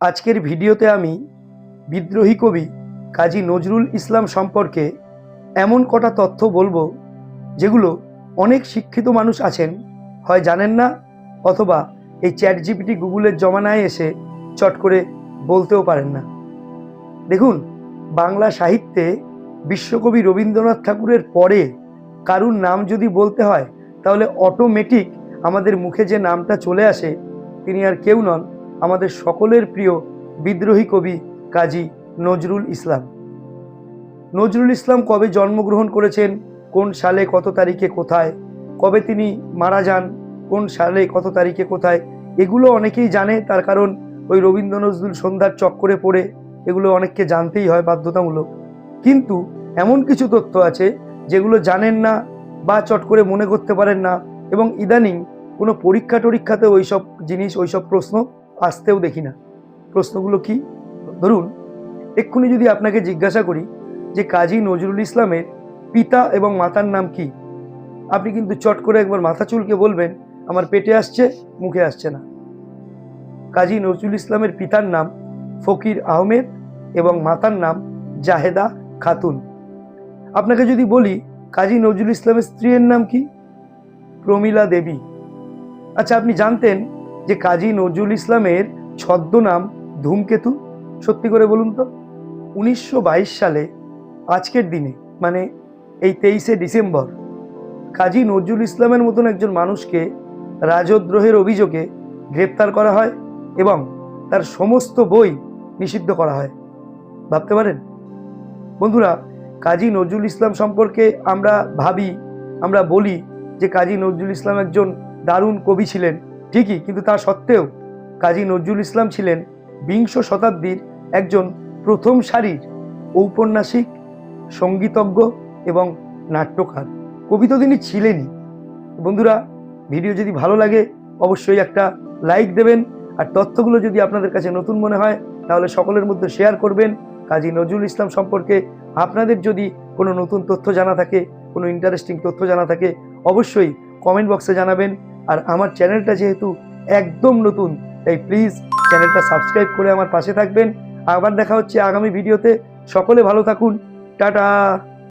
আজকের ভিডিওতে আমি বিদ্রোহী কবি কাজী নজরুল ইসলাম সম্পর্কে এমন কটা তথ্য বলব যেগুলো অনেক শিক্ষিত মানুষ আছেন, হয় জানেন না অথবা এই চ্যাট জিপিটি গুগলের জমানায় এসে চট করে বলতেও পারেন না। দেখুন, বাংলা সাহিত্যে বিশ্বকবি রবীন্দ্রনাথ ঠাকুরের পরে কারুর নাম যদি বলতে হয়, তাহলে অটোমেটিক আমাদের মুখে যে নামটা চলে আসে, তিনি আর কেউ নন। আমাদের সকলের প্রিয় বিদ্রোহী কবি কাজী নজরুল ইসলাম। নজরুল ইসলাম কবে জন্মগ্রহণ করেছেন? কোন সালে কত তারিখে কোথায়? কবে তিনি মারা যান? কোন সালে কত তারিখে কোথায়? এগুলো অনেকেই জানে, তার কারণ ওই রবীন্দ্র নজরুল সন্ধ্যার চক্করে পড়ে এগুলো অনেককে জানতেই হয় বাধ্যতামূলক। কিন্তু এমন কিছু তথ্য আছে যেগুলো জানেন না বা চট করে মনে করতে পারেন না এবং ইদানিং কোনো পরীক্ষা টরীক্ষাতে ওইসব জিনিস, ওইসব প্রশ্ন আসতেও দেখি না। প্রশ্নগুলো কি? ধরুন, এক্ষুনি যদি আপনাকে জিজ্ঞাসা করি যে কাজী নজরুল ইসলামের পিতা এবং মাতার নাম কি? আপনি কিন্তু চট করে একবার মাথা চুলকে বলবেন, আমার পেটে আসছে, মুখে আসছে না। কাজী নজরুল ইসলামের পিতার নাম ফকির আহমেদ এবং মাতার নাম জাহেদা খাতুন। আপনাকে যদি বলি, কাজী নজরুল ইসলামের স্ত্রীর নাম কি? প্রমীলা দেবী। আচ্ছা আপনি জানতেন যে কাজী নজরুল ইসলামের ছদ্মনাম ধূমকেতু? সত্যি করে বলুন তো। উনিশশো বাইশ সালে, আজকের দিনে মানে এই তেইশে ডিসেম্বর, কাজী নজরুল ইসলামের মতন একজন মানুষকে রাজদ্রোহের অভিযোগে গ্রেপ্তার করা হয় এবং তার সমস্ত বই নিষিদ্ধ করা হয়। ভাবতে পারেন? বন্ধুরা, কাজী নজরুল ইসলাম সম্পর্কে আমরা ভাবি, আমরা বলি যে কাজী নজরুল ইসলাম একজন দারুণ কবি ছিলেন। ঠিকই, কিন্তু তা সত্ত্বেও কাজী নজরুল ইসলাম ছিলেন বিংশ শতাব্দীর একজন প্রথম সারির ঔপন্যাসিক, সঙ্গীতজ্ঞ এবং নাট্যকার। কবি তো তিনি ছিলেনই। বন্ধুরা, ভিডিও যদি ভালো লাগে, অবশ্যই একটা লাইক দেবেন। আর তথ্যগুলো যদি আপনাদের কাছে নতুন মনে হয়, তাহলে সকলের মধ্যে শেয়ার করবেন। কাজী নজরুল ইসলাম সম্পর্কে আপনাদের যদি কোনো নতুন তথ্য জানা থাকে, কোনো ইন্টারেস্টিং তথ্য জানা থাকে, অবশ্যই কমেন্ট বক্সে জানাবেন। আর আমার চ্যানেলটা যেহেতু একদম নতুন, তাই প্লিজ চ্যানেলটা সাবস্ক্রাইব করে আমার পাশে থাকবেন। আবার দেখা হচ্ছে আগামী ভিডিওতে সকলে ভালো থাকুন। টাটা!